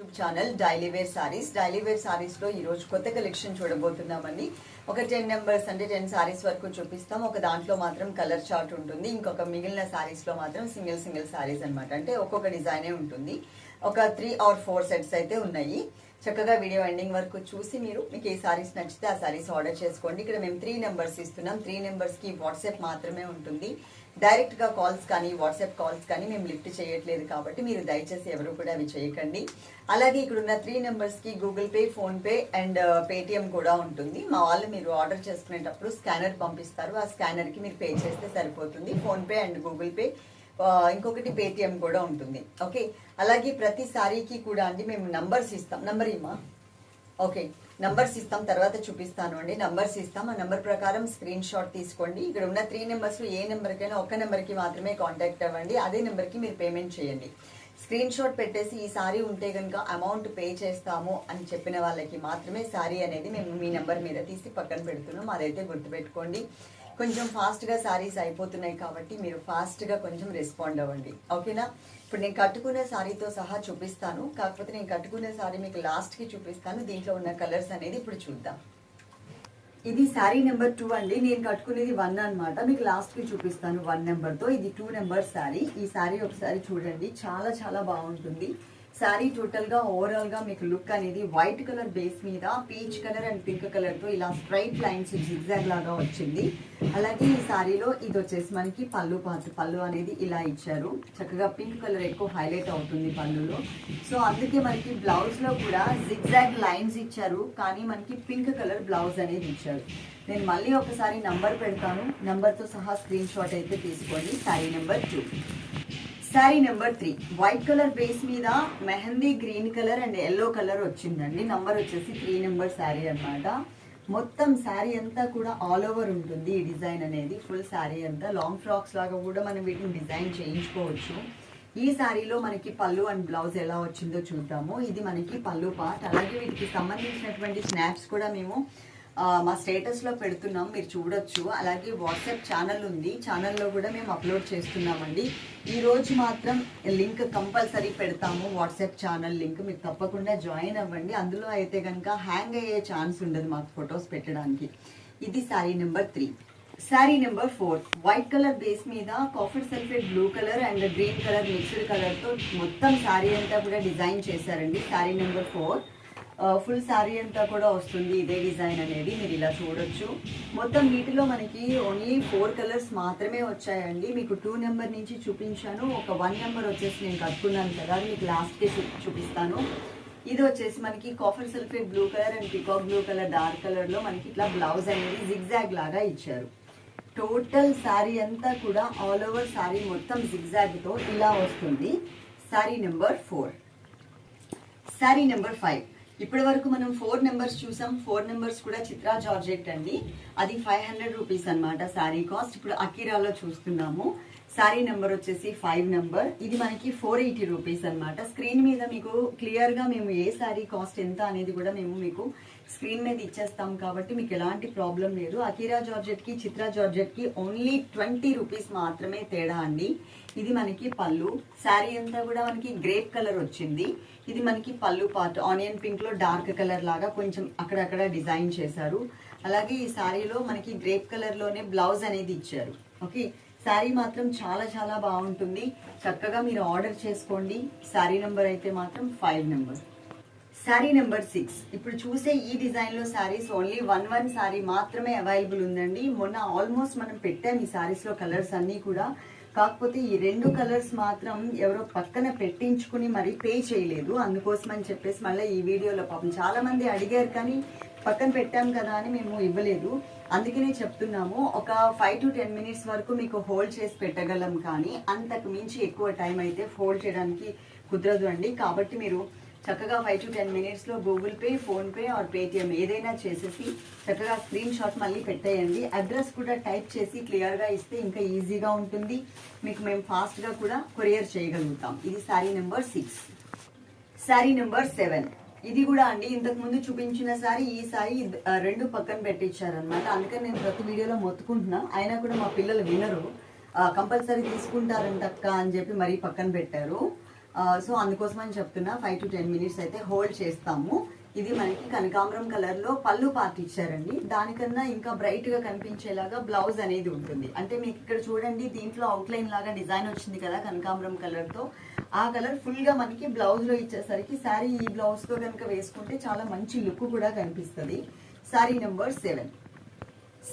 YouTube channel daily wear saris daily wear సారీస్లో ఈరోజు ఈ రోజు కొత్త కలెక్షన్ చూడబోతున్నామండి. ఒక టెన్ నెంబర్స్ అంటే టెన్ సారీస్ వరకు చూపిస్తాం. ఒక దాంట్లో మాత్రం కలర్ చార్ట్ ఉంటుంది. ఇంకొక మిగిలిన సారీస్లో మాత్రం సింగిల్ సింగిల్ సారీస్ అనమాట అంటే ఒక్కొక్క డిజైనే ఉంటుంది. ఒక త్రీ ఆర్ ఫోర్ సెట్స్ అయితే ఉన్నాయి. చక్కగా వీడియో ఎండింగ్ వరకు చూసి మీరు మీకు ఏ సారీస్ నచ్చితే ఆ సారీస్ ఆర్డర్ చేసుకోండి. ఇక్కడ మేము త్రీ నెంబర్స్ ఇస్తున్నాం. త్రీ నెంబర్స్కి వాట్సాప్ మాత్రమే ఉంటుంది. డైరెక్ట్గా కాల్స్ కానీ వాట్సాప్ కాల్స్ కానీ మేము లిఫ్ట్ చేయట్లేదు కాబట్టి మీరు దయచేసి ఎవరు కూడా అవి చేయకండి. అలాగే ఇక్కడ ఉన్న త్రీ నెంబర్స్కి Google Pay PhonePe and Paytm కూడా ఉంటుంది. మా వాళ్ళు మీరు ఆర్డర్ చేసుకునేటప్పుడు స్కానర్ పంపిస్తారు. ఆ స్కానర్కి మీరు పే చేస్తే సరిపోతుంది. ఫోన్పే అండ్ గూగుల్ పే ఇంకొకటి పేటిఎం కూడా ఉంటుంది. ఓకే? అలాగే ప్రతి సారీకి కూడా అండి మేము నంబర్స్ ఇస్తాం. నంబర్ ఇమ్మా. ఓకే? నంబర్స్ ఇస్తాం తర్వాత చూపిస్తాను అండి. నంబర్స్ ఇస్తాం ఆ నంబర్ ప్రకారం స్క్రీన్ షాట్ తీసుకోండి. ఇక్కడ ఉన్న త్రీ నెంబర్స్ ఏ నెంబర్కైనా ఒక నెంబర్కి మాత్రమే కాంటాక్ట్ అవ్వండి. అదే నెంబర్కి మీరు పేమెంట్ చేయండి. స్క్రీన్ షాట్ పెట్టేసి ఈ సారీ ఉంటే కనుక అమౌంట్ పే చేస్తాము అని చెప్పిన వాళ్ళకి మాత్రమే సారీ అనేది మేము మీ నెంబర్ మీద తీసి పక్కన పెడుతున్నాం. అదైతే గుర్తుపెట్టుకోండి. కొంచెం ఫాస్ట్గా సారీస్ అయిపోతున్నాయి కాబట్టి మీరు ఫాస్ట్గా కొంచెం రెస్పాండ్ అవ్వండి. ఓకేనా ఇప్పుడు నేను కట్టుకునే శారీతో సహా చూపిస్తాను. కాకపోతే నేను కట్టుకునే శారీ మీకు లాస్ట్కి చూపిస్తాను. దీంట్లో ఉన్న కలర్స్ అనేది ఇప్పుడు చూద్దాం. ఇది శారీ నెంబర్ టూ అండి. నేను కట్టుకునేది వన్ అనమాట మీకు లాస్ట్కి చూపిస్తాను వన్ నెంబర్తో ఇది టూ నెంబర్ శారీ ఈ శారీ ఒకసారి చూడండి. చాలా చాలా బాగుంటుంది. శారీ టోటల్గా ఓవరాల్గా మీకు లుక్ అనేది వైట్ కలర్ బేస్ మీద పీచ్ కలర్ అండ్ పింక్ కలర్తో ఇలా స్ట్రైట్ లైన్స్ జిగ్జాగ్ లాగా వచ్చింది. అలాగే ఈ శారీలో ఇది వచ్చేసి మనకి పళ్ళు పాత్ర పళ్ళు అనేది ఇలా ఇచ్చారు. చక్కగా పింక్ కలర్ ఎక్కువ హైలైట్ అవుతుంది పళ్ళులో. సో అందుకే మనకి బ్లౌజ్లో కూడా జిగ్జాగ్ లైన్స్ ఇచ్చారు. కానీ మనకి పింక్ కలర్ బ్లౌజ్ అనేది ఇచ్చారు. నేను మళ్ళీ ఒకసారి నంబర్ పెడతాను. నంబర్తో సహా స్క్రీన్ షాట్ అయితే తీసుకోండి. Sari number two sari number three white colour base మీద mehndi green colour and yellow colour వచ్చిందండి. నంబర్ వచ్చేసి త్రీ నెంబర్ శారీ అన్నమాట. మొత్తం శారీ అంతా కూడా ఆల్ ఓవర్ ఉంటుంది ఈ డిజైన్ అనేది. ఫుల్ శారీ అంతా. లాంగ్ ఫ్రాక్స్ లాగా కూడా మనం వీటిని డిజైన్ చేయించుకోవచ్చు. ఈ శారీలో మనకి పళ్ళు అండ్ బ్లౌజ్ ఎలా వచ్చిందో చూద్దాము. ఇది మనకి పళ్ళు పార్ట్ అలాగే వీటికి సంబంధించినటువంటి స్నాప్స్ కూడా మేము మా స్టేటస్లో పెడుతున్నాం మీరు చూడొచ్చు. అలాగే వాట్సాప్ ఛానల్ ఉంది. ఛానల్లో కూడా మేము అప్లోడ్ చేస్తున్నామండి. ఈరోజు మాత్రం లింక్ కంపల్సరీ పెడతాము వాట్సాప్ ఛానల్ లింక్ మీరు తప్పకుండా జాయిన్ అవ్వండి. అందులో అయితే కనుక హ్యాంగ్ అయ్యే ఛాన్స్ ఉండదు మాకు ఫొటోస్ పెట్టడానికి. ఇది sari number three sari number four white colour base మీద copper sulphate blue colour and green colour mixed కలర్తో మొత్తం శారీ అంతా కూడా డిజైన్ చేశారండి. Sari number four full sari అంతా కూడా వస్తుంది ఇదే డిజైన్ అనేది మీరు ఇలా చూడొచ్చు. మొత్తం వీటిలో మనకి ఓన్లీ ఫోర్ కలర్స్ మాత్రమే వచ్చాయండి. మీకు టూ నెంబర్ నుంచి చూపించాను. ఒక వన్ నెంబర్ వచ్చేసి నేను కట్టుకున్నాను కదా మీకు లాస్ట్కే చూపిస్తాను. ఇది వచ్చేసి మనకి copper sulphate blue colour and peacock blue colour dark కలర్లో మనకి ఇట్లా బ్లౌజ్ అనేది జిగ్జాగ్ లాగా ఇచ్చారు. టోటల్ శారీ అంతా కూడా ఆల్ ఓవర్ శారీ మొత్తం జిగ్జాగ్తో ఇలా వస్తుంది. Sari number four sari number five ఇప్పటి వరకు మనం ఫోర్ నెంబర్స్ చూసాం. ఫోర్ నెంబర్స్ కూడా చిత్రా జార్జెట్ అండి. అది ఫైవ్ హండ్రెడ్ రూపీస్ అనమాట శారీ కాస్ట్. ఇప్పుడు అకీరాలో చూస్తున్నాము. శారీ నెంబర్ వచ్చేసి ఫైవ్ నెంబర్. ఇది మనకి ఫోర్ ఎయిటీ రూపీస్ అనమాట స్క్రీన్ మీద మీకు క్లియర్గా మేము ఏ శారీ కాస్ట్ ఎంత అనేది కూడా మేము మీకు స్క్రీన్ మీద ఇచ్చేస్తాం కాబట్టి మీకు ఎలాంటి ప్రాబ్లం లేదు. అకీరా జార్జెట్కి చిత్రా జార్జెట్కి ఓన్లీ ట్వంటీ రూపీస్ మాత్రమే తేడా అండి. ఇది మనకి పళ్ళు. శారీ అంతా కూడా మనకి గ్రేప్ కలర్ వచ్చింది. ఇది మనకి పళ్ళు పార్ట్ ఆనియన్ పింక్లో డార్క్ కలర్ లాగా కొంచెం అక్కడక్కడ డిజైన్ చేశారు. అలాగే ఈ శారీలో మనకి గ్రేప్ కలర్లోనే బ్లౌజ్ అనేది ఇచ్చారు. ఓకే శారీ మాత్రం చాలా చాలా బాగుంటుంది. చక్కగా మీరు ఆర్డర్ చేసుకోండి. శారీ నెంబర్ అయితే మాత్రం five number sari number six ఇప్పుడు చూసే ఈ డిజైన్లో saris only one one sari మాత్రమే అవైలబుల్ ఉందండి. మొన్న ఆల్మోస్ట్ మనం పెట్టాం ఈ శారీస్లో కలర్స్ అన్నీ కూడా. కాకపోతే ఈ రెండు కలర్స్ మాత్రం ఎవరో పక్కన పెట్టించుకుని మరి పే చేయలేదు. అందుకోసం అని చెప్పేసి మళ్ళీ ఈ వీడియోలో పాపం చాలా మంది అడిగారు కానీ పక్కన పెట్టాం కదా అని మేము ఇవ్వలేదు. అందుకనే చెప్తున్నాము ఒక ఫైవ్ టు టెన్ మినిట్స్ వరకు మీకు హోల్డ్ చేసి పెట్టగలం కానీ అంతకు మించి ఎక్కువ టైం అయితే హోల్డ్ చేయడానికి కుదరదు అండి. కాబట్టి మీరు చక్కగా ఫైవ్ టు టెన్ మినిట్స్లో Google Pay PhonePe or Paytm ఏదైనా చేసేసి చక్కగా స్క్రీన్ షాట్ మళ్ళీ పెట్టేయండి. అడ్రస్ కూడా టైప్ చేసి క్లియర్గా ఇస్తే ఇంకా ఈజీగా ఉంటుంది. మీకు మేము ఫాస్ట్గా కూడా కొరియర్ చేయగలుగుతాం. ఇది sari number six sari number seven ఇది కూడా అండి ఇంతకు ముందు చూపించిన సారీ ఈ సారీ రెండు పక్కన పెట్టించారనమాట అందుకని నేను ప్రతి వీడియోలో మొత్తుకుంటున్నా. అయినా కూడా మా పిల్లలు వినరు. కంపల్సరీ తీసుకుంటారంట అక్క అని చెప్పి మరీ పక్కన పెట్టారు. సో అందుకోసం అని చెప్తున్నా ఫైవ్ టు టెన్ మినిట్స్ అయితే హోల్డ్ చేస్తాము. ఇది మనకి కనకాంబరం కలర్లో పళ్ళు పార్ట్ ఇచ్చారండి. దానికన్నా ఇంకా బ్రైట్గా కనిపించేలాగా బ్లౌజ్ అనేది ఉంటుంది. అంటే మీకు ఇక్కడ చూడండి దీంట్లో అవుట్లైన్ లాగా డిజైన్ వచ్చింది కదా కనకాంబరం కలర్తో ఆ కలర్ ఫుల్గా మనకి బ్లౌజ్లో ఇచ్చేసరికి శారీ ఈ బ్లౌజ్తో కనుక వేసుకుంటే చాలా మంచి లుక్ కూడా కనిపిస్తుంది. Sari number seven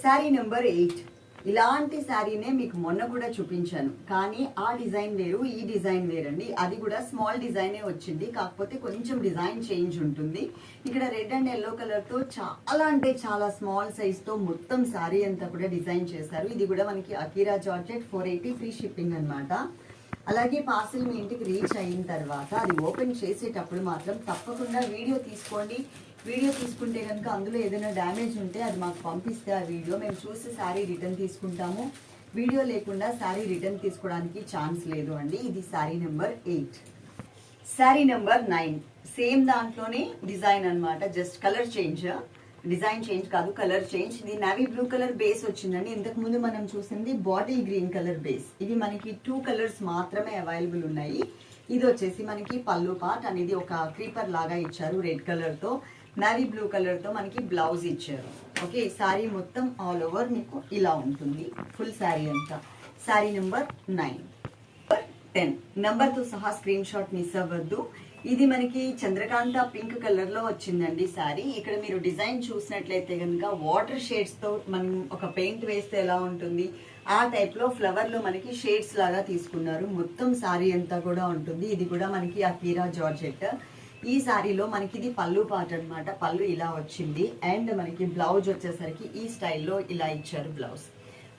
sari number eight ఇలాంటి శారీనే మీకు మొన్న కూడా చూపించాను. కానీ ఆ డిజైన్ వేరు ఈ డిజైన్ వేరండి. అది కూడా స్మాల్ డిజైనే వచ్చింది. కాకపోతే కొంచెం డిజైన్ చేంజ్ ఉంటుంది. ఇక్కడ రెడ్ అండ్ ఎల్లో కలర్తో చాలా అంటే చాలా స్మాల్ సైజ్తో మొత్తం శారీ అంతా కూడా డిజైన్ చేశారు. ఇది కూడా మనకి Akira georgette four eighty free shipping అనమాట అలాగే పార్సిల్ మీ ఇంటికి రీచ్ అయిన తర్వాత అది ఓపెన్ చేసేటప్పుడు మాత్రం తప్పకుండా వీడియో తీసుకోండి. వీడియో తీసుకుంటే కనుక అందులో ఏదైనా డ్యామేజ్ ఉంటే అది మాకు పంపిస్తే ఆ వీడియో మేము చూసి శారీ రిటర్న్ తీసుకుంటాము. వీడియో లేకుండా శారీ రిటర్న్ తీసుకోవడానికి ఛాన్స్ లేదు అండి. ఇది sari number eight. Sari number nine. Same దాంట్లోనే డిజైన్ అన్నమాట. Just colour change. Design change కాదు కలర్ చేంజ్. ఇది నావీ బ్లూ కలర్ బేస్ వచ్చిందండి. ఇంతకు ముందు మనం చూసింది బాటిల్ గ్రీన్ కలర్ బేస్ ఇవి మనకి టూ కలర్స్ మాత్రమే అవైలబుల్ ఉన్నాయి. ఇది వచ్చేసి మనకి పళ్ళు పార్ట్ అనేది ఒక క్రీపర్ లాగా ఇచ్చారు రెడ్ కలర్తో నేవీ బ్లూ కలర్తో మనకి బ్లౌజ్ ఇచ్చారు. ఓకే శారీ మొత్తం ఆల్ ఓవర్ మీకు ఇలా ఉంటుంది. ఫుల్ శారీ అంతా. శారీ నెంబర్ నైన్ టెన్ నెంబర్తో సహా స్క్రీన్ షాట్ మిస్ అవ్వద్దు. ఇది మనకి చంద్రకాంత పింక్ కలర్లో వచ్చిందండి సారీ ఇక్కడ మీరు డిజైన్ చూసినట్లయితే కనుక వాటర్ షేడ్స్తో మనం ఒక పెయింట్ వేస్తే ఎలా ఉంటుంది? ఆ టైప్లో ఫ్లవర్లో మనకి షేడ్స్ లాగా తీసుకున్నారు. మొత్తం సారీ అంతా కూడా ఉంటుంది. ఇది కూడా మనకి అకీరా జార్జెట్ ఈ సారీలో మనకి ఇది పళ్ళు పాట అనమాట పళ్ళు ఇలా వచ్చింది. అండ్ మనకి బ్లౌజ్ వచ్చేసరికి ఈ స్టైల్లో ఇలా ఇచ్చారు బ్లౌజ్.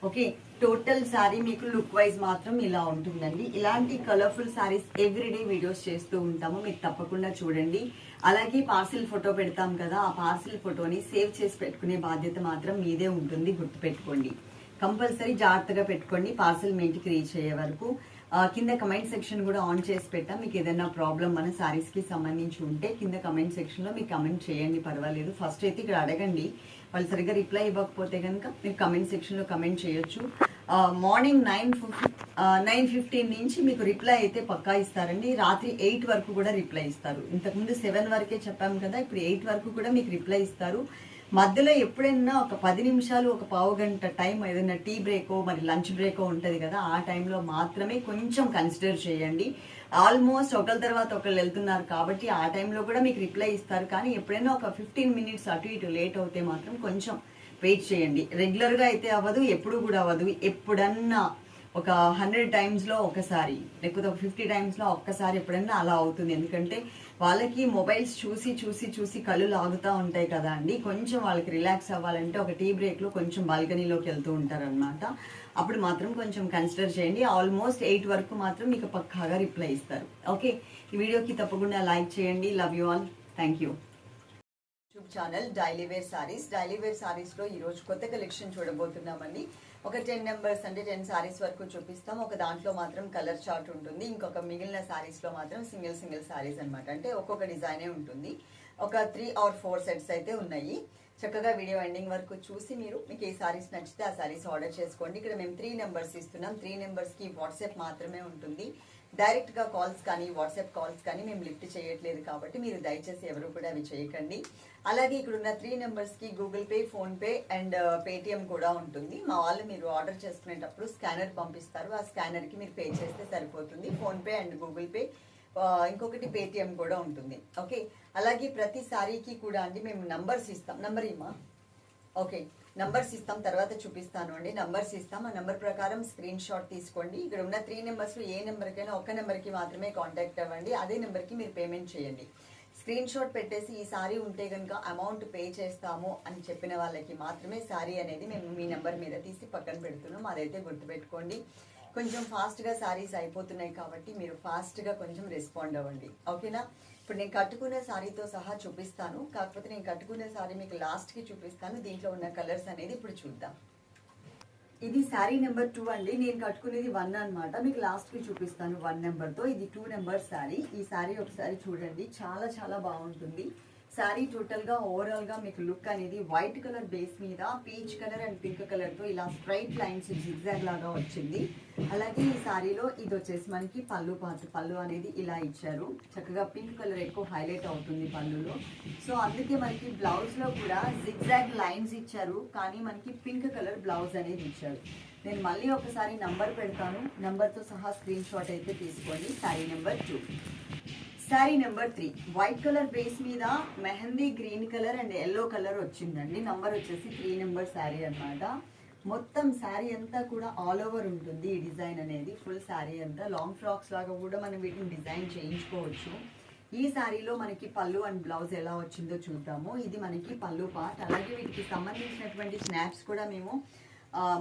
ఓకే టోటల్ శారీ మీకు లుక్ వైజ్ మాత్రం ఇలా ఉంటుందండి. ఇలాంటి కలర్ఫుల్ శారీస్ ఎవ్రీడే వీడియోస్ చేస్తూ ఉంటాము. మీరు తప్పకుండా చూడండి. అలాగే పార్సిల్ ఫోటో పెడతాం కదా ఆ పార్సిల్ ఫోటోని సేవ్ చేసి పెట్టుకునే బాధ్యత మాత్రం మీదే ఉంటుంది. గుర్తుపెట్టుకోండి. కంపల్సరీ జాగ్రత్తగా పెట్టుకోండి. పార్సిల్ మీ ఇంటికి రీచ్ అయ్యే వరకు. కింద కమెంట్ సెక్షన్ కూడా ఆన్ చేసి పెట్టా. మీకు ఏదైనా ప్రాబ్లం మన శారీస్కి సంబంధించి ఉంటే కింద కమెంట్ సెక్షన్లో మీకు కమెంట్ చేయండి పర్వాలేదు. ఫస్ట్ అయితే ఇక్కడ అడగండి. వాళ్ళు సరిగ్గా రిప్లై ఇవ్వకపోతే కనుక మీరు కమెంట్ సెక్షన్లో కమెంట్ చేయొచ్చు. మార్నింగ్ నైన్ నైన్ ఫిఫ్టీన్ నుంచి మీకు రిప్లై అయితే పక్కా ఇస్తారండి. రాత్రి ఎయిట్ వరకు కూడా రిప్లై ఇస్తారు. ఇంతకుముందు సెవెన్ వరకే చెప్పాము కదా ఇప్పుడు ఎయిట్ వరకు కూడా మీకు రిప్లై ఇస్తారు. మధ్యలో ఎప్పుడైనా ఒక పది నిమిషాలు ఒక పావు గంట టైం ఏదైనా టీ బ్రేకో మరి లంచ్ బ్రేకో ఉంటుంది కదా ఆ టైంలో మాత్రమే కొంచెం కన్సిడర్ చేయండి. ఆల్మోస్ట్ ఒకరి తర్వాత ఒకళ్ళు వెళ్తున్నారు కాబట్టి ఆ టైంలో కూడా మీకు రిప్లై ఇస్తారు. కానీ ఎప్పుడైనా ఒక ఫిఫ్టీన్ మినిట్స్ అటు ఇటు లేట్ అవుతే మాత్రం కొంచెం వెయిట్ చేయండి. రెగ్యులర్గా అయితే అవ్వదు ఎప్పుడు కూడా అవ్వదు. ఎప్పుడన్నా ఒక హండ్రెడ్ టైమ్స్లో ఒకసారి లేకపోతే ఒక ఫిఫ్టీ టైమ్స్లో ఒక్కసారి ఎప్పుడైనా అలా అవుతుంది. ఎందుకంటే వాళ్ళకి మొబైల్స్ చూసి చూసి చూసి కళ్ళు లాగుతూ ఉంటాయి కదా అండి. కొంచెం వాళ్ళకి రిలాక్స్ అవ్వాలంటే ఒక టీ బ్రేక్లో కొంచెం బాల్కనీలోకి వెళ్తూ ఉంటారనమాట అప్పుడు మాత్రం కొంచెం కన్సిడర్ చేయండి. ఆల్మోస్ట్ ఎయిట్ వరకు మాత్రం మీకు పక్కాగా రిప్లై ఇస్తారు. ఓకే ఈ వీడియోకి తప్పకుండా లైక్ చేయండి. Love you all thank you YouTube channel daily wear saris daily wear saris కొత్త కలెక్షన్ చూడబోతున్నామండి. ఒక టెన్ నెంబర్స్ అంటే టెన్ సారీస్ వరకు చూపిస్తాం. ఒక దాంట్లో మాత్రం కలర్ చార్ట్ ఉంటుంది. ఇంకొక మిగిలిన సారీస్లో మాత్రం సింగిల్ సింగిల్ సారీస్ అన్నమాట. అంటే ఒక్కొక్క డిజైనే ఉంటుంది. ఒక త్రీ ఆర్ ఫోర్ సెట్స్ అయితే ఉన్నాయి. చక్కగా వీడియో ఎండింగ్ వరకు చూసి మీరు మీకు ఏ సారీస్ నచ్చితే ఆ సారీస్ ఆర్డర్ చేసుకోండి. ఇక్కడ మేము త్రీ నెంబర్స్ ఇస్తున్నాం. త్రీ నెంబర్స్కి వాట్సాప్ మాత్రమే ఉంటుంది. డైరెక్ట్గా కాల్స్ కానీ వాట్సాప్ కాల్స్ కానీ మేము లిఫ్ట్ చేయట్లేదు కాబట్టి మీరు దయచేసి ఎవరు కూడా అవి చేయకండి. అలాగే ఇక్కడ ఉన్న త్రీ నెంబర్స్కి Google Pay PhonePe and Paytm కూడా ఉంటుంది. మా వాళ్ళు మీరు ఆర్డర్ చేసుకునేటప్పుడు స్కానర్ పంపిస్తారు. ఆ స్కానర్కి మీరు పే చేస్తే సరిపోతుంది. ఫోన్పే అండ్ గూగుల్ పే ఇంకొకటి పేటిఎం కూడా ఉంటుంది. ఓకే? అలాగే ప్రతి సారీకి కూడా అండి మేము నంబర్స్ ఇస్తాం. నంబర్ ఇమ్మా. ఓకే? నంబర్స్ ఇస్తాం తర్వాత చూపిస్తాను అండి. నంబర్స్ ఇస్తాం. ఆ నంబర్ ప్రకారం స్క్రీన్ షాట్ తీసుకోండి. ఇక్కడ ఉన్న త్రీ నెంబర్స్ ఏ నెంబర్కైనా ఒక్క నెంబర్కి మాత్రమే కాంటాక్ట్ అవ్వండి. అదే నెంబర్కి మీరు పేమెంట్ చేయండి. స్క్రీన్ షాట్ పెట్టేసి ఈ సారీ ఉంటే కనుక అమౌంట్ పే చేస్తాము అని చెప్పిన వాళ్ళకి మాత్రమే సారీ అనేది మేము మీ నెంబర్ మీద తీసి పక్కన పెడుతున్నాం. అదైతే గుర్తుపెట్టుకోండి. కొంచెం ఫాస్ట్గా శారీస్ అయిపోతున్నాయి కాబట్టి మీరు ఫాస్ట్గా కొంచెం రెస్పాండ్ అవ్వండి. ఓకేనా ఇప్పుడు నేను కట్టుకునే శారీతో సహా చూపిస్తాను. కాకపోతే నేను కట్టుకునే శారీ మీకు లాస్ట్కి చూపిస్తాను. దీంట్లో ఉన్న కలర్స్ అనేది ఇప్పుడు చూద్దాం. ఇది శారీ నెంబర్ టూ అండి. నేను కట్టుకునేది వన్ అన్నమాట. మీకు లాస్ట్కి చూపిస్తాను వన్ నెంబర్తో ఇది టూ నెంబర్ శారీ ఈ శారీ ఒకసారి చూడండి. చాలా చాలా బాగుంటుంది. శారీ టోటల్గా ఓవరాల్గా మీకు లుక్ అనేది వైట్ కలర్ బేస్ మీద పీచ్ కలర్ అండ్ పింక్ కలర్తో ఇలా స్ట్రైట్ లైన్స్ జిగ్జాగ్ లాగా వచ్చింది. అలాగే ఈ శారీలో ఇది వచ్చేసి మనకి పళ్ళు పార్ట్ పళ్ళు అనేది ఇలా ఇచ్చారు. చక్కగా పింక్ కలర్ ఎక్కువ హైలైట్ అవుతుంది పళ్ళులో. సో అందుకే మనకి బ్లౌజ్లో కూడా జిగ్జాగ్ లైన్స్ ఇచ్చారు. కానీ మనకి పింక్ కలర్ బ్లౌజ్ అనేది ఇచ్చారు. నేను మళ్ళీ ఒకసారి నంబర్ పెడతాను. నంబర్తో సహా స్క్రీన్ షాట్ అయితే తీసుకోండి. Sari number two sari number three white colour base మీద mehndi green colour and yellow colour వచ్చిందండి. నంబర్ వచ్చేసి త్రీ నెంబర్ శారీ అన్నమాట. మొత్తం శారీ అంతా కూడా ఆల్ ఓవర్ ఉంటుంది ఈ డిజైన్ అనేది. ఫుల్ శారీ అంతా. లాంగ్ ఫ్రాక్స్ లాగా కూడా మనం వీటిని డిజైన్ చేయించుకోవచ్చు. ఈ శారీలో మనకి పళ్ళు అండ్ బ్లౌజ్ ఎలా వచ్చిందో చూద్దాము. ఇది మనకి పళ్ళు పార్ట్ అలాగే వీటికి సంబంధించినటువంటి స్నాప్స్ కూడా మేము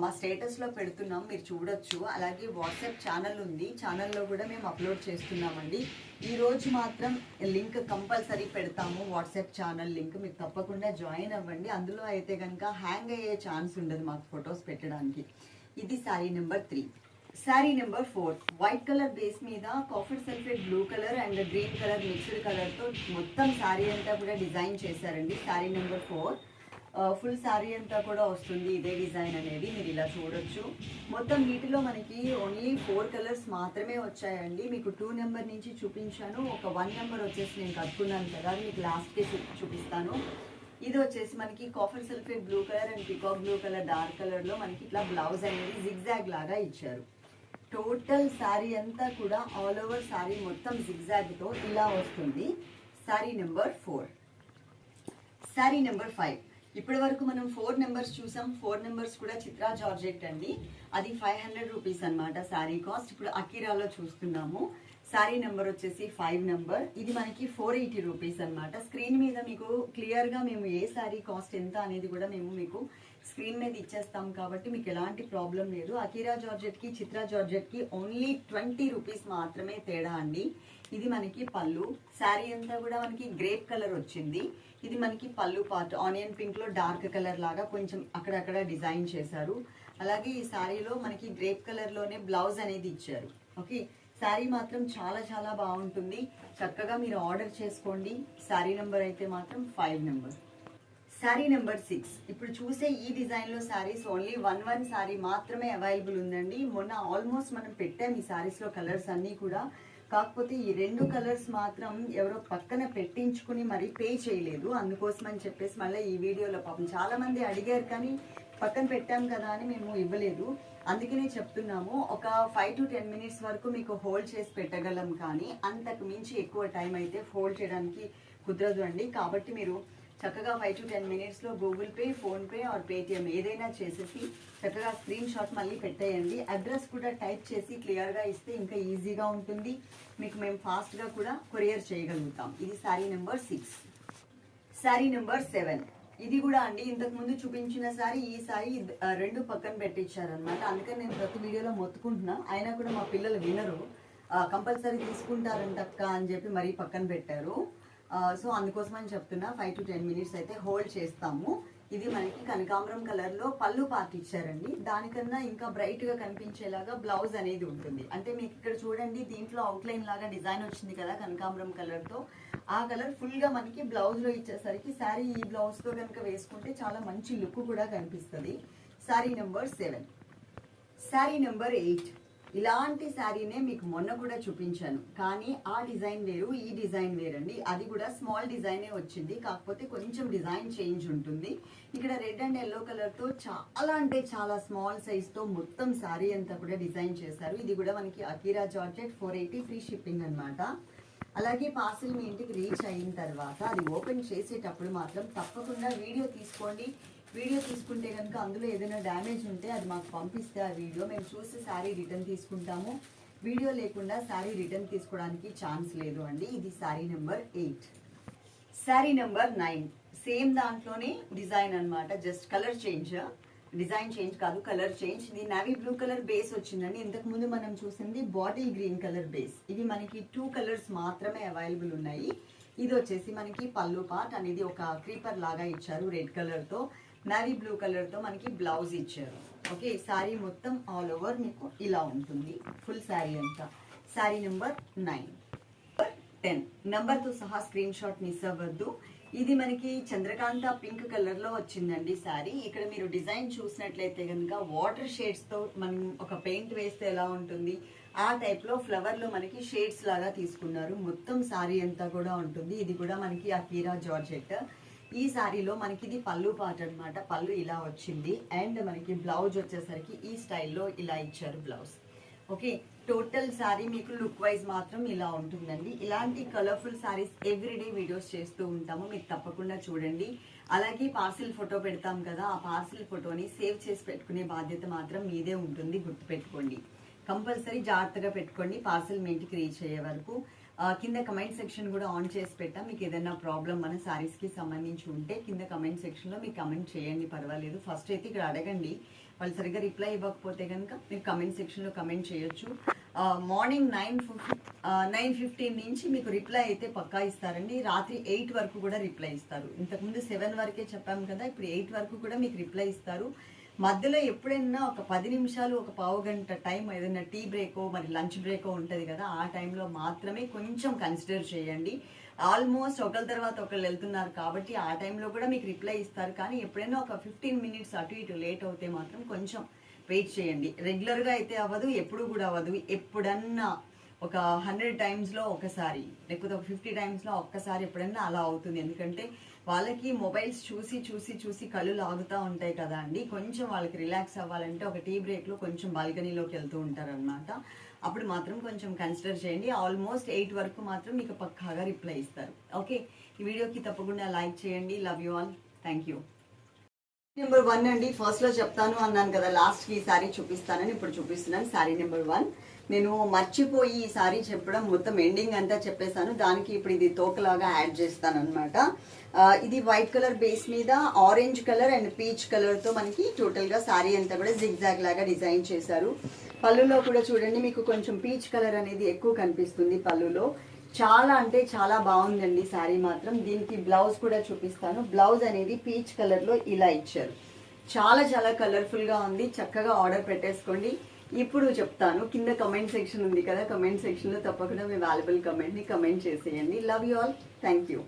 మా స్టేటస్లో పెడుతున్నాం మీరు చూడొచ్చు. అలాగే వాట్సాప్ ఛానల్ ఉంది. ఛానల్లో కూడా మేము అప్లోడ్ చేస్తున్నామండి. ఈరోజు మాత్రం లింక్ కంపల్సరీ పెడతాము వాట్సాప్ ఛానల్ లింక్ మీకు తప్పకుండా జాయిన్ అవ్వండి. అందులో అయితే కనుక హ్యాంగ్ అయ్యే ఛాన్స్ ఉండదు మాకు ఫొటోస్ పెట్టడానికి. ఇది sari number three sari number four white colour base మీద copper sulphate blue colour and green colour mixed కలర్తో మొత్తం శారీ అంతా కూడా డిజైన్ చేశారండి. Sari number four full sari అంతా కూడా వస్తుంది ఇదే డిజైన్ అనేది మీరు ఇలా చూడొచ్చు. మొత్తం వీటిలో మనకి ఓన్లీ ఫోర్ కలర్స్ మాత్రమే వచ్చాయండి. మీకు టూ నెంబర్ నుంచి చూపించాను. ఒక వన్ నెంబర్ వచ్చేసి నేను కట్టుకున్నాను కదా అది మీకు లాస్ట్కి చూ చూపిస్తాను. ఇది వచ్చేసి మనకి copper sulphate blue colour and peacock blue colour dark కలర్లో మనకి ఇట్లా బ్లౌజ్ అనేది జిగ్జాగ్ లాగా ఇచ్చారు. టోటల్ శారీ అంతా కూడా ఆల్ ఓవర్ శారీ మొత్తం జిగ్జాగ్తో ఇలా వస్తుంది. Sari number four sari number five ఇప్పటి వరకు మనం ఫోర్ నెంబర్స్ చూసాం. ఫోర్ నెంబర్స్ కూడా చిత్రా జార్జెట్ అండి. అది ఫైవ్ హండ్రెడ్ రూపీస్ అనమాట శారీ కాస్ట్. ఇప్పుడు అకిరాలో చూస్తున్నాము. శారీ నెంబర్ వచ్చేసి ఫైవ్ నెంబర్ ఇది మనకి ఫోర్ ఎయిటీ రూపీస్ అనమాట స్క్రీన్ మీద మీకు క్లియర్గా మేము ఏ శారీ కాస్ట్ ఎంత అనేది కూడా మేము మీకు స్క్రీన్ మీద ఇచ్చేస్తాం కాబట్టి మీకు ఎలాంటి ప్రాబ్లం లేదు. అకిరా జార్జెట్కి చిత్ర జార్జెట్కి ఓన్లీ ట్వంటీ రూపీస్ మాత్రమే తేడా అండి. ఇది మనకి పళ్ళు. శారీ అంతా కూడా మనకి గ్రేప్ కలర్ వచ్చింది. ఇది మనకి పళ్ళు పార్ట్ ఆనియన్ పింక్లో డార్క్ కలర్ లాగా కొంచెం అక్కడక్కడ డిజైన్ చేశారు. అలాగే ఈ శారీలో మనకి గ్రేప్ కలర్లోనే బ్లౌజ్ అనేది ఇచ్చారు. ఓకే? శారీ మాత్రం చాలా చాలా బాగుంటుంది. చక్కగా మీరు ఆర్డర్ చేసుకోండి. శారీ నెంబర్ అయితే మాత్రం five number. Sari number six ఇప్పుడు చూసే ఈ డిజైన్లో saris only one one sari మాత్రమే అవైలబుల్ ఉందండి. మొన్న ఆల్మోస్ట్ మనం పెట్టాం ఈ శారీస్లో కలర్స్ అన్నీ కూడా. కాకపోతే ఈ రెండు కలర్స్ మాత్రం ఎవరో పక్కన పెట్టించుకుని మరీ పే చేయలేదు. అందుకోసం అని చెప్పేసి మళ్ళీ ఈ వీడియోలో పాపం చాలా మంది అడిగారు కానీ పక్కన పెట్టాం కదా అని మేము ఇవ్వలేదు. అందుకనే చెప్తున్నాము ఒక ఫైవ్ టు టెన్ మినిట్స్ వరకు మీకు హోల్డ్ చేసి పెట్టగలం కానీ అంతకు మించి ఎక్కువ టైం అయితే హోల్డ్ చేయడానికి కుదరదు అండి. కాబట్టి మీరు చక్కగా ఫైవ్ టు టెన్ మినిట్స్లో Google Pay PhonePe or Paytm ఏదైనా చేసేసి చక్కగా స్క్రీన్ షాట్ మళ్ళీ పెట్టేయండి. అడ్రస్ కూడా టైప్ చేసి క్లియర్గా ఇస్తే ఇంకా ఈజీగా ఉంటుంది. మీకు మేము ఫాస్ట్గా కూడా కొరియర్ చేయగలుగుతాం. ఇది sari number six sari number seven ఇది కూడా అండి ఇంతకు ముందు చూపించిన సారీ ఈ సారీ రెండు పక్కన పెట్టించారనమాట అందుకని నేను ప్రతి వీడియోలో మొత్తుకుంటున్నా. అయినా కూడా మా పిల్లలు వినరు. కంపల్సరీ తీసుకుంటారంట అక్క అని చెప్పి మరీ పక్కన పెట్టారు. సో అందుకోసం అని చెప్తున్నా ఫైవ్ టు టెన్ మినిట్స్ అయితే హోల్డ్ చేస్తాము. ఇది మనకి కనకాంబరం కలర్లో పళ్ళు పార్ట్ ఇచ్చారండి. దానికన్నా ఇంకా బ్రైట్గా కనిపించేలాగా బ్లౌజ్ అనేది ఉంటుంది. అంటే మీకు ఇక్కడ చూడండి దీంట్లో అవుట్లైన్ లాగా డిజైన్ వచ్చింది కదా కనకాంబరం కలర్తో ఆ కలర్ ఫుల్గా మనకి బ్లౌజ్లో ఇచ్చేసరికి శారీ ఈ బ్లౌజ్తో కనుక వేసుకుంటే చాలా మంచి లుక్ కూడా కనిపిస్తుంది. Sari number seven sari number eight ఇలాంటి శారీనే మీకు మొన్న కూడా చూపించాను. కానీ ఆ డిజైన్ వేరు ఈ డిజైన్ వేరండి. అది కూడా స్మాల్ డిజైనే వచ్చింది. కాకపోతే కొంచెం డిజైన్ చేంజ్ ఉంటుంది. ఇక్కడ రెడ్ అండ్ ఎల్లో కలర్తో చాలా అంటే చాలా స్మాల్ సైజ్తో మొత్తం శారీ అంతా కూడా డిజైన్ చేశారు. ఇది కూడా మనకి Akira georgette four eighty free shipping అనమాట అలాగే పార్సిల్ మీ ఇంటికి రీచ్ అయిన తర్వాత అది ఓపెన్ చేసేటప్పుడు మాత్రం తప్పకుండా వీడియో తీసుకోండి. వీడియో తీసుకుంటే కనుక అందులో ఏదైనా డ్యామేజ్ ఉంటే అది మాకు పంపిస్తే ఆ వీడియో. మేము చూసి శారీ రిటర్న్ తీసుకుంటాము. వీడియో లేకుండా శారీ రిటర్న్ తీసుకోవడానికి ఛాన్స్ లేదు అండి. ఇది sari number eight sari number nine same దాంట్లోనే డిజైన్ అన్నమాట. Just colour change design change కాదు కలర్ చేంజ్ ఇది నావీ బ్లూ కలర్ బేస్ వచ్చిందండి. ఇంతకు ముందు మనం చూసింది బాటిల్ గ్రీన్ కలర్ బేస్ ఇవి మనకి టూ కలర్స్ మాత్రమే అవైలబుల్ ఉన్నాయి. ఇది వచ్చేసి మనకి పళ్ళు పాట్ అనేది ఒక క్రీపర్ లాగా ఇచ్చారు రెడ్ కలర్తో. నేవీ బ్లూ కలర్తో మనకి బ్లౌజ్ ఇచ్చారు. ఓకే శారీ మొత్తం ఆల్ ఓవర్ మీకు ఇలా ఉంటుంది. ఫుల్ శారీ అంతా. శారీ నెంబర్ నైన్ టెన్ నెంబర్తో సహా స్క్రీన్ షాట్ మిస్ అవ్వద్దు. ఇది మనకి చంద్రకాంత పింక్ కలర్లో వచ్చిందండి సారీ ఇక్కడ మీరు డిజైన్ చూసినట్లయితే కనుక వాటర్ షేడ్స్తో మనం ఒక పెయింట్ వేస్తే ఎలా ఉంటుంది? ఆ టైప్లో ఫ్లవర్లో మనకి షేడ్స్ లాగా తీసుకున్నారు. మొత్తం సారీ అంతా కూడా ఉంటుంది. ఇది కూడా మనకి అకీరా జార్జెట్ ఈ సారీలో మనకి ఇది పళ్ళు పాట అనమాట పళ్ళు ఇలా వచ్చింది. అండ్ మనకి బ్లౌజ్ వచ్చేసరికి ఈ స్టైల్లో ఇలా ఇచ్చారు బ్లౌజ్. ఓకే? టోటల్ శారీ మీకు లుక్ వైజ్ మాత్రం ఇలా ఉంటుందండి. ఇలాంటి కలర్ఫుల్ శారీస్ ఎవ్రీడే వీడియోస్ చేస్తూ ఉంటాము. మీరు తప్పకుండా చూడండి. అలాగే పార్సిల్ ఫోటో పెడతాం కదా. ఆ పార్సిల్ ఫోటోని సేవ్ చేసి పెట్టుకునే బాధ్యత మాత్రం మీదే ఉంటుంది. గుర్తుపెట్టుకోండి. కంపల్సరీ జాగ్రత్తగా పెట్టుకోండి. పార్సిల్ మీ ఇంటికి రీచ్ అయ్యే వరకు. కింద కమెంట్ సెక్షన్ కూడా ఆన్ చేసి పెట్టాం. మీకు ఏదైనా ప్రాబ్లం మన శారీస్కి సంబంధించి ఉంటే కింద కమెంట్ సెక్షన్లో మీరు కమెంట్ చేయండి పర్వాలేదు. ఫస్ట్ అయితే ఇక్కడ అడగండి. వాళ్ళు సరిగ్గా రిప్లై ఇవ్వకపోతే కనుక మీరు కమెంట్ సెక్షన్లో కమెంట్ చేయొచ్చు. మార్నింగ్ నైన్ నైన్ ఫిఫ్టీన్ నుంచి మీకు రిప్లై అయితే పక్కా ఇస్తారండి. రాత్రి ఎయిట్ వరకు కూడా రిప్లై ఇస్తారు. ఇంతకుముందు సెవెన్ వరకే చెప్పాము కదా ఇప్పుడు ఎయిట్ వరకు కూడా మీకు రిప్లై ఇస్తారు. మధ్యలో ఎప్పుడైనా ఒక పది నిమిషాలు ఒక పావు గంట టైం ఏదైనా టీ బ్రేకో మరి లంచ్ బ్రేకో ఉంటుంది కదా ఆ టైంలో మాత్రమే కొంచెం కన్సిడర్ చేయండి. ఆల్మోస్ట్ ఒకరి తర్వాత ఒకరు వెళ్తున్నారు కాబట్టి ఆ టైంలో కూడా మీకు రిప్లై ఇస్తారు. కానీ ఎప్పుడైనా ఒక ఫిఫ్టీన్ మినిట్స్ అటు ఇటు లేట్ అవుతే మాత్రం కొంచెం వెయిట్ చేయండి. రెగ్యులర్గా అయితే అవ్వదు ఎప్పుడు కూడా అవ్వదు. ఎప్పుడన్నా ఒక హండ్రెడ్ టైమ్స్లో ఒకసారి లేకపోతే ఒక ఫిఫ్టీ టైమ్స్లో ఒక్కసారి ఎప్పుడైనా అలా అవుతుంది. ఎందుకంటే వాళ్ళకి మొబైల్స్ చూసి చూసి చూసి కళ్ళు లాగుతూ ఉంటాయి కదా అండి. కొంచెం వాళ్ళకి రిలాక్స్ అవ్వాలంటే ఒక టీ బ్రేక్లో కొంచెం బాల్కనీలోకి వెళ్తూ ఉంటారనమాట అప్పుడు మాత్రం కొంచెం కన్సిడర్ చేయండి. ఆల్మోస్ట్ ఎయిట్ వరకు మాత్రం మీకు పక్కాగా రిప్లై ఇస్తారు. ఓకే ఈ వీడియోకి తప్పకుండా లైక్ చేయండి. Love you all thank you number one అండి ఫస్ట్లో చెప్తాను అన్నాను కదా లాస్ట్కి ఈ శారీ చూపిస్తానని ఇప్పుడు చూపిస్తున్నాను. శారీ నెంబర్ వన్ నేను మర్చిపోయి ఈ సారీ చెప్పడం మొత్తం ఎండింగ్ అంతా చెప్పేశాను. దానికి ఇప్పుడు ఇది తోకలాగా యాడ్ చేస్తాను అనమాట ఇది వైట్ కలర్ బేస్ మీద ఆరెంజ్ కలర్ అండ్ పీచ్ కలర్తో మనకి టోటల్గా శారీ సారీ అంతా కూడా జిగ్జాగ్ లాగా డిజైన్ చేశారు. పళ్ళులో కూడా చూడండి మీకు కొంచెం పీచ్ కలర్ అనేది ఎక్కువ కనిపిస్తుంది పళ్ళులో. చాలా అంటే చాలా బాగుందండి శారీ మాత్రం. దీనికి బ్లౌజ్ కూడా చూపిస్తాను. బ్లౌజ్ అనేది పీచ్ కలర్లో ఇలా ఇచ్చారు. చాలా చాలా కలర్ఫుల్గా ఉంది. చక్కగా ఆర్డర్ పెట్టేసుకోండి. ఇప్పుడు చెప్తాను. కింద కమెంట్ సెక్షన్ ఉంది కదా. కమెంట్ సెక్షన్లో తప్పకుండా మీ వాల్యుబుల్ కమెంట్ని కమెంట్ చేసేయండి. Love you all thank you